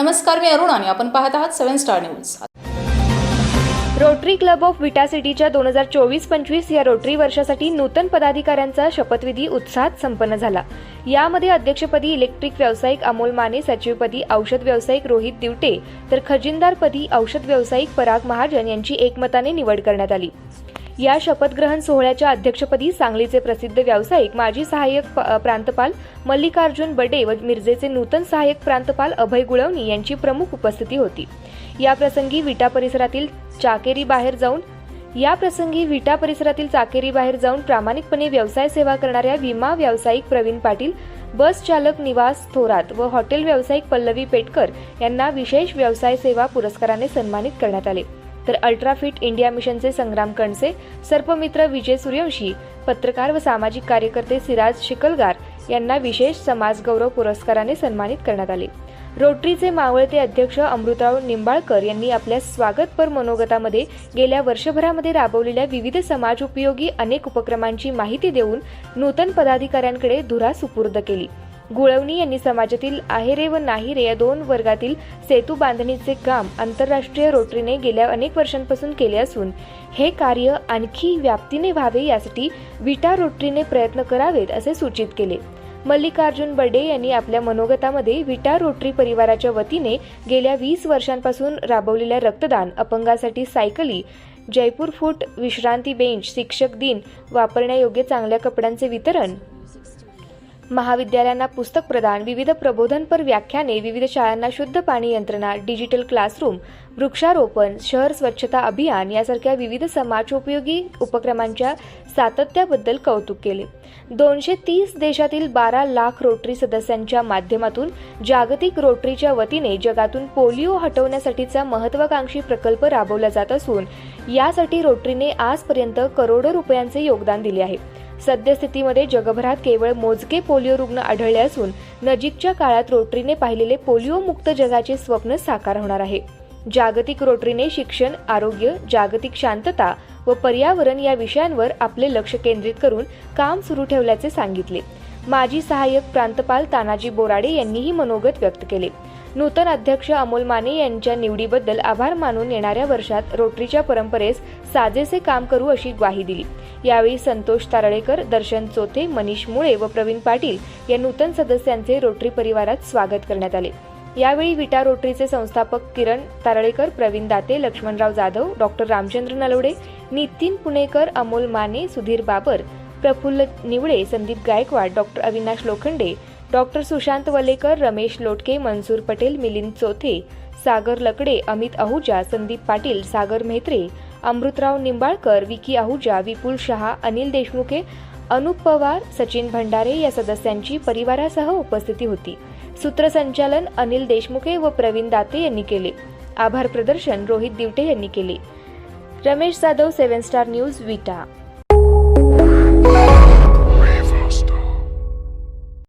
नमस्कार मी अरुण आणि आपण पाहत आहात seven star news. Rotary club of Vita सिटीच्या दोन हजार चोवीस पंचवीस या रोटरी वर्षासाठी नूतन पदाधिकाऱ्यांचा शपथविधी उत्साहात संपन्न झाला. यामध्ये अध्यक्षपदी इलेक्ट्रिक व्यावसायिक अमोल माने सचिवपदी औषध व्यावसायिक रोहित दिवटे तर खजिनदारपदी औषध व्यावसायिक पराग महाजन यांची एकमताने निवड करण्यात आली. या शपथग्रहण सोहळ्याच्या अध्यक्षपदी सांगलीचे प्रसिद्ध व्यावसायिक माजी सहाय्यक प- प्रांतपाल मल्लिकार्जुन बडे व मिरजेचे नूतन सहाय्यक प्रांतपाल अभय गुळवणी यांची प्रमुख उपस्थिती होती. या प्रसंगी विटा परिसरातील चाकेरी बाहेर जाऊन या प्रसंगी विटा परिसरातील चाकेरी बाहेर जाऊन प्रामाणिकपणे व्यवसाय सेवा करणाऱ्या विमा व्यावसायिक प्रवीण पाटील बस चालक निवास थोरात व हॉटेल व्यावसायिक पल्लवी पेटकर यांना विशेष व्यवसाय सेवा पुरस्काराने सन्मानित करण्यात आले. तर अल्ट्राफिट इंडिया मिशनचे संग्राम कणसे सर्पमित्र विजय सूर्यवंशी पत्रकार व सामाजिक कार्यकर्ते सिराज शिकलगार यांना विशेष समाजगौरव पुरस्काराने सन्मानित करण्यात आले. रोटरीचे मावळते अध्यक्ष अमृतराव निंबाळकर यांनी आपल्या स्वागतपर मनोगतामध्ये गेल्या वर्षभरामध्ये राबवलेल्या विविध समाजोपयोगी अनेक उपक्रमांची माहिती देऊन नूतन पदाधिकाऱ्यांकडे धुरा सुपूर्द केली. गुळवणी यांनी समाजातील आहेरे व नाहीरे या दोन वर्गातील सेतू बांधणीचे काम आंतरराष्ट्रीय रोटरीने गेल्या अनेक वर्षांपासून केले असून हे कार्य आणखी व्याप्तीने व्हावे यासाठी विटा रोटरीने प्रयत्न करावेत असे सूचित केले. मल्लिकार्जुन बर्डे यांनी आपल्या मनोगतामध्ये विटा रोटरी परिवाराच्या वतीने गेल्या वीस वर्षांपासून राबवलेल्या रक्तदान अपंगासाठी सायकली जयपूर फूट विश्रांती बेंच शिक्षक दिन वापरण्यायोग्य चांगल्या कपड्यांचे वितरण महाविद्यालयांना पुस्तक प्रदान विविध प्रबोधनपर व्याख्याने विविध शाळांना शुद्ध पाणी यंत्रणा डिजिटल क्लासरूम वृक्षारोपण शहर स्वच्छता अभियान यासारख्या विविध समाजोपयोगी उपक्रमांच्या सातत्याबद्दल कौतुक केले. दोनशे तीस देशातील बारा लाख रोटरी सदस्यांच्या माध्यमातून जागतिक रोटरीच्या वतीने जगातून पोलिओ हटवण्यासाठीचा महत्वाकांक्षी प्रकल्प राबवला जात असून यासाठी रोटरीने आजपर्यंत करोडो रुपयांचे योगदान दिले आहे. सद्यस्थितीमध्ये जगभरात केवळ मोजके पोलिओ रुग्ण आढळले असून नजीकच्या काळात रोटरीने पाहिलेले पोलिओमुक्त जगाचे स्वप्न साकार होणार आहे. जागतिक रोटरीने शिक्षण आरोग्य जागतिक शांतता व पर्यावरण या विषयांवर आपले लक्ष केंद्रित करून काम सुरू ठेवल्याचे सांगितले. माजी सहाय्यक प्रांतपाल तानाजी बोराडे यांनीही मनोगत व्यक्त केले. नूतन अध्यक्ष अमोल माने यांच्या निवडीबद्दल आभार मानून येणाऱ्या वर्षात रोटरीच्या परंपरेस साजेसे काम करू अशी ग्वाही दिली. यावेळी संतोष तारळेकर दर्शन चोथे मनीष मुळे व प्रवीण पाटील या नूतन सदस्यांचे रोटरी परिवारात स्वागत करण्यात आले. यावेळी विटा रोटरीचे संस्थापक Kiran Taralekar Praveen Date Laxmanrao Jadhav doctor Ramchandra Nalawade Nitin Punekar Amol Mane Sudhir Babar Praful Niwale Sandeep Gaikwad doctor Avinash Lokhande doctor Sushant Walekar Ramesh Lotke Mansoor Patel Milind Chothe Sagar Lakde Amit Ahuja Sandeep Patil Sagar Mehtre Amrutrao Nimbalkar Vicky Ahuja Vipul Shah Anil Deshmukhe Anup Pawar Sachin Bhandare या सदस्यांची परिवारासह उपस्थिती होती. सूत्रसंचालन अनिल देशमुखे व प्रवीण दाते यांनी केले. आभार प्रदर्शन रोहित दिवटे यांनी केले. Ramesh Jadhav seven star news Vita.